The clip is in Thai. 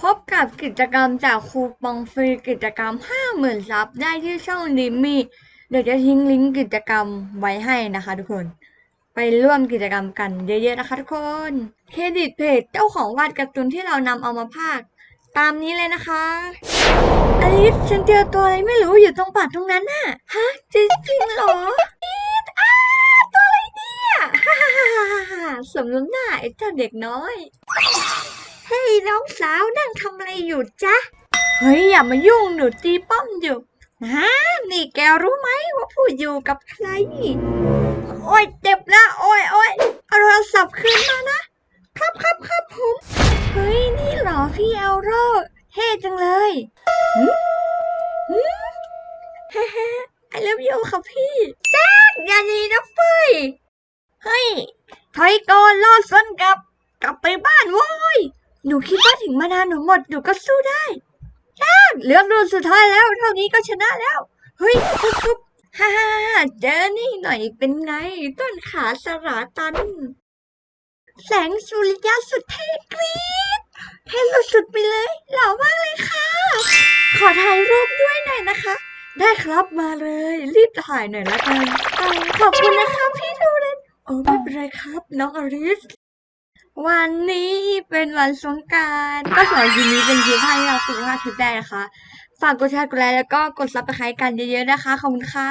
พบกับกิจกรรมจากคูปองฟรีกิจกรรม 50,000ซับได้ที่ช่องดิมมี่เดี๋ยวจะทิ้งลิงก์กิจกรรมไว้ให้นะคะทุกคน ไปร่วมกิจกรรมกันเยอะๆนะคะทุกคน เครดิตเพจเจ้าของวาดการ์ตูนที่เรานำเอามาพากตามนี้เลยนะคะอลิสฉันเจอตัวอะไรไม่รู้อยู่ตรงป่าตรงนั้นน่ะฮะจริงจริงเหรอตัวอะไรเนี่ยฮ่าฮ่าฮ่าฮ่าฮ่าสมน้ำหน้าไอ้เจ้าเด็กน้อย เฮ้ยน้องสาวนั่งทำอะไรอยู่จ๊ะ เฮ้ยอย่ามายุ่งหนูตีป้อมอยู่ฮะนี่แกรู้ไหมว่าผู้อยู่กับใคร โอ้ยเจ็บนะโอ้ยโอ้ยเอาโทรศัพท์คืนมานะ ครับครับครับผมเฮ้ยนี่เหรอพี่เอลโรเท่จังเลยหืมหืมเฮ้เฮ้ไอเลิฟยูค่ะพี่จ้าอย่าหนีนะเฟ้ยเฮ้ยถอยก่อนรอดสนกลับ กลับไปบ้านโว้ย หนูคิดว่าถึงมานานหนูหมดหนูก็สู้ได้จ้าเหลือรุ่นสุดท้ายแล้ว เท่านี้ก็ชนะแล้ว เฮ้ยปุ๊บปุ๊บฮ่าฮ่าฮ่าเจอนี่หน่อยเป็นไง ต้นขาสราตัน แสงสุริยะสุดเท่กรี๊ดเท่สุดๆไปเลย หล่อมากเลยค่ะ ขอถ่ายรูปด้วยหน่อยนะคะ ได้ครับมาเลย รีบถ่ายหน่อยละกันขอบคุณนะคะพี่ทูเรนโอ้ไม่เป็นไรครับ น้องอริส วันนี้เป็นวันสงการก็สำหรับคลิปนี้เป็นคลิปให้เราฝึกภาพคลิปได้นะคะ ฝากกดแชร์กดไลค์แล้วก็กดซับสไครต์กันเยอะๆนะคะ ขอบคุณค่ะ